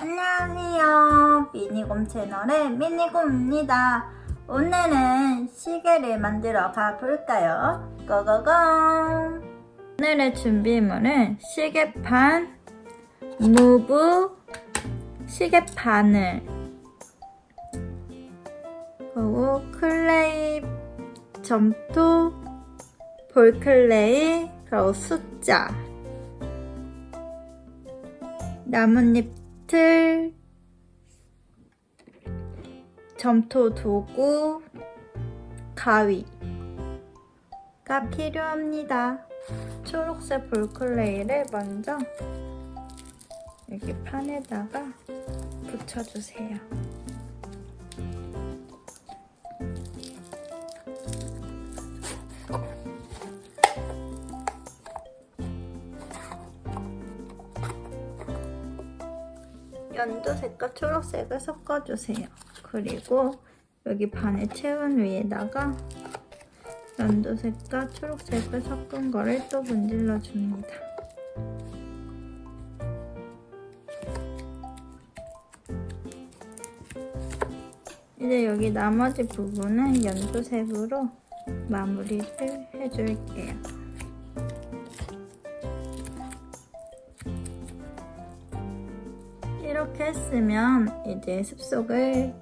안녕하세요. 미니곰 채널의 미니곰입니다. 오늘은 시계를 만들어 가볼까요? 고고고! 오늘의 준비물은 시계판, 무브, 시계바늘, 그리고 클레이 점토, 볼클레이, 그리고 숫자, 나뭇잎 틀, 점토 도구, 가위가 필요합니다. 초록색 볼클레이를 먼저 여기 판에다가 붙여주세요. 연두색과 초록색을 섞어주세요. 그리고 여기 반을 채운 위에다가 연두색과 초록색을 섞은 거를 또 문질러 줍니다. 이제 여기 나머지 부분은 연두색으로 마무리를 해줄게요. 이렇게 했으면 이제 숲속을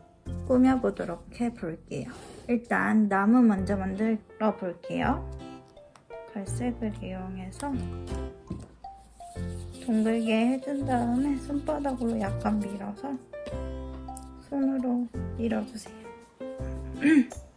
꾸며보도록 해볼게요. 일단 나무 먼저 만들어 볼게요. 갈색을 이용해서 둥글게 해준 다음에 손바닥으로 약간 밀어서 손으로 밀어주세요.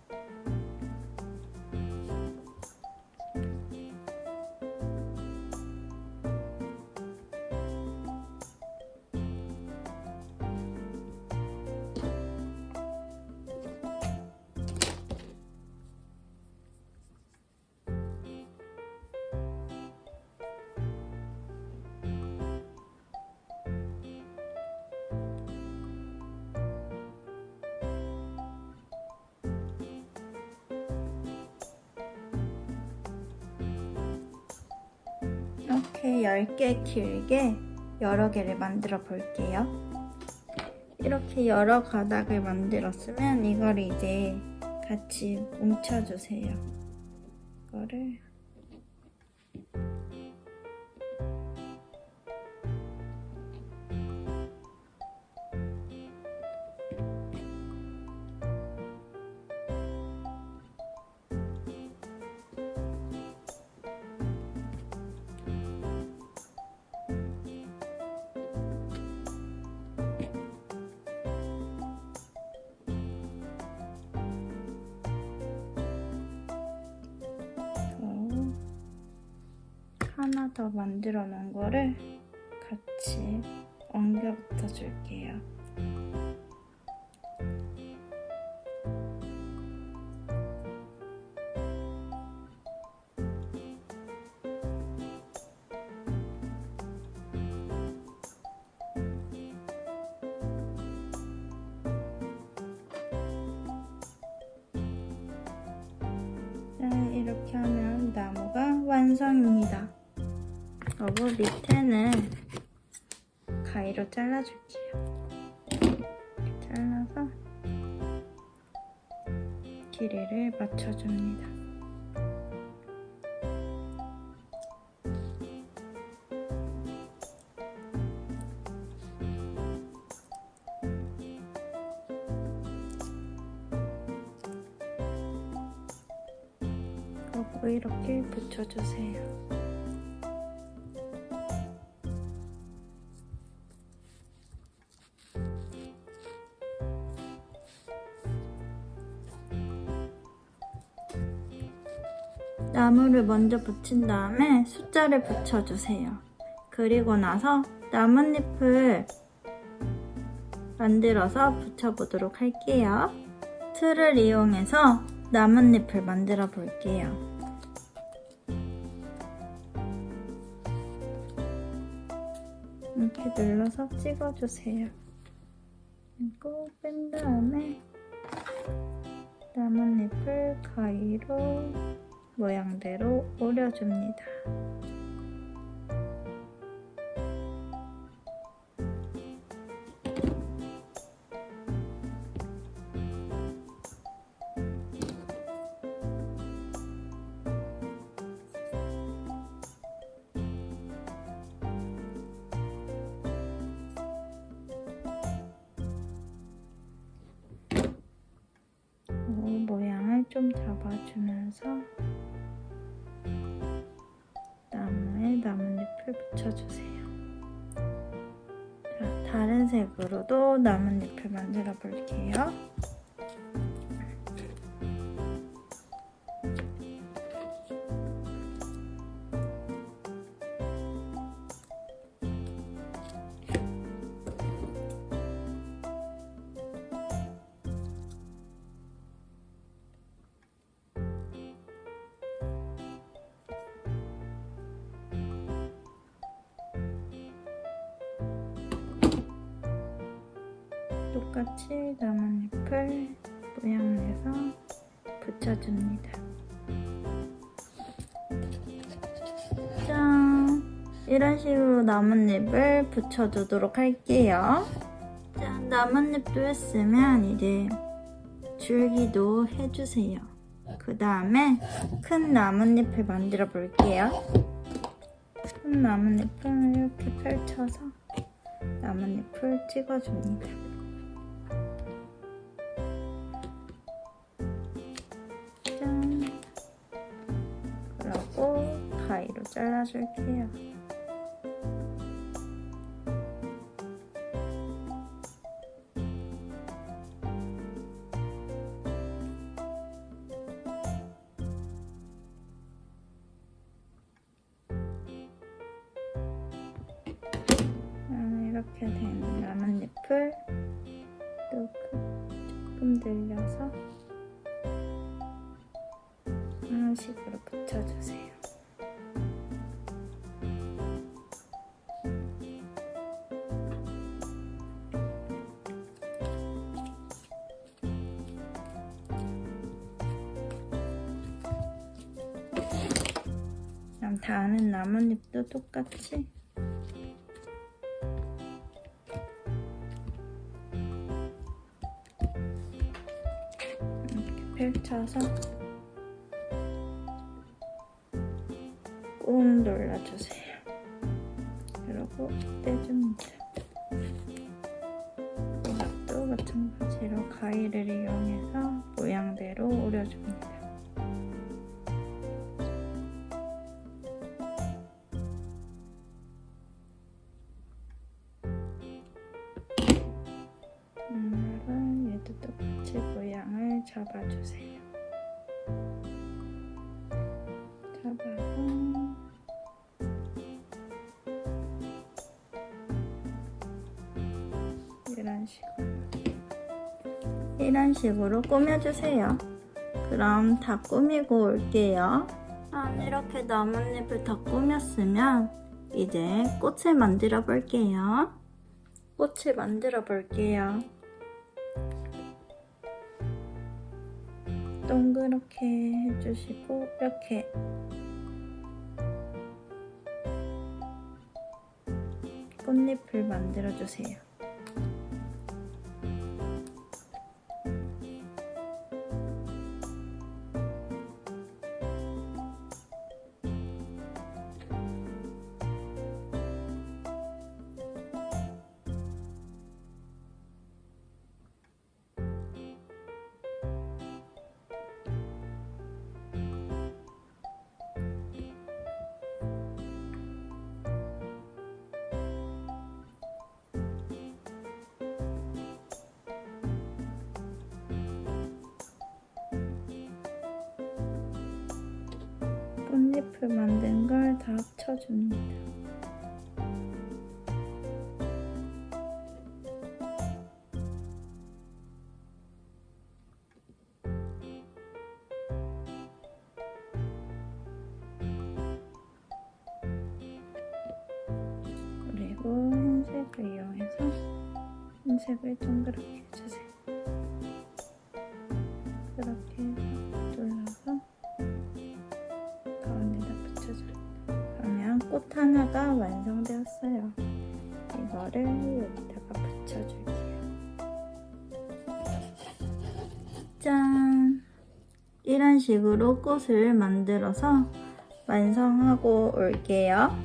이렇게 10개 길게 여러 개를 만들어 볼게요. 이렇게 여러 가닥을 만들었으면 이걸 이제 같이 뭉쳐주세요. 이거를 하나 더 만들어 놓은 거를 같이 엉겨 붙여 줄게요. 네, 이렇게 하면 나무가 완성입니다. 그리고 밑에는 가위로 잘라줄게요. 잘라서 길이를 맞춰줍니다. 그리고 이렇게 붙여주세요. 나무를 먼저 붙인 다음에 숫자를 붙여주세요. 그리고 나서 나뭇잎을 만들어서 붙여보도록 할게요. 틀을 이용해서 나뭇잎을 만들어 볼게요. 이렇게 눌러서 찍어주세요. 그리고 뺀 다음에 나뭇잎을 가위로 모양대로 오려줍니다. 어, 좀 잡아주면서 나뭇잎을 붙여주세요. 자, 다른 색으로도 나뭇잎을 만들어 볼게요. 똑같이 나뭇잎을 모양 내서 붙여줍니다. 짠! 이런 식으로 나뭇잎을 붙여주도록 할게요. 짠! 나뭇잎도 했으면 이제 줄기도 해주세요. 그 다음에 큰 나뭇잎을 만들어 볼게요. 큰 나뭇잎을 이렇게 펼쳐서 나뭇잎을 찍어줍니다. 잘라줄게요. 음, 이렇게 된 나뭇잎을 조금 늘려서 이런 식으로 그럼 다는 나뭇잎도 똑같이 이렇게 펼쳐서 꾹 눌러주세요. 그리고 떼줍니다. 이것도 마찬가지로 가위를 이용해서 모양대로 오려줍니다. 똑같이 모양을 잡아주세요. 잡아서 이런 식으로 이런 식으로 꾸며주세요. 그럼 다 꾸미고 올게요. 한 이렇게 나뭇잎을 다 꾸몄으면 이제 꽃을 만들어 볼게요. 꽃을 만들어 볼게요. 동그랗게 해주시고 이렇게 꽃잎을 만들어 주세요. 꽃잎을 만든 걸 다 합쳐줍니다. 그리고 흰색을 이용해서 흰색을 동그랗게 해주세요. 하나가 완성되었어요. 이거를 여기다가 붙여줄게요. 짠! 이런 식으로 꽃을 만들어서 완성하고 올게요.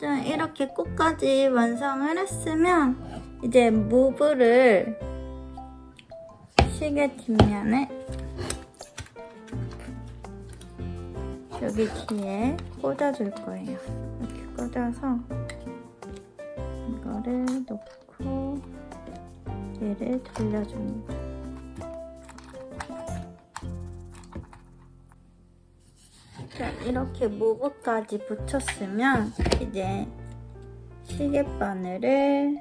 짠! 이렇게 꽃까지 완성을 했으면 이제 무브를 시계 뒷면에 여기 뒤에 꽂아줄 거예요. 꽂아서 이거를 놓고 얘를 돌려줍니다. 자, 이렇게 모브까지 붙였으면 이제 시계 바늘을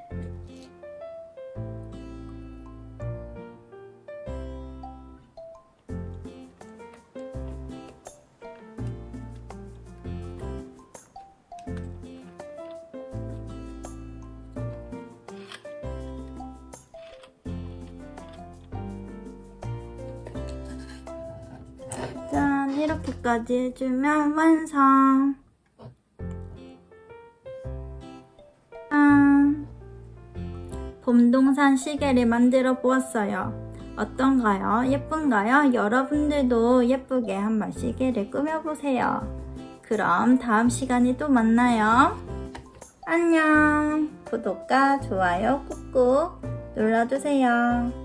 이렇게까지 해주면 완성. 짠. 봄동산 시계를 만들어 보았어요. 어떤가요? 예쁜가요? 여러분들도 예쁘게 한번 시계를 꾸며보세요. 그럼 다음 시간에 또 만나요. 안녕. 구독과 좋아요 꾹꾹 눌러주세요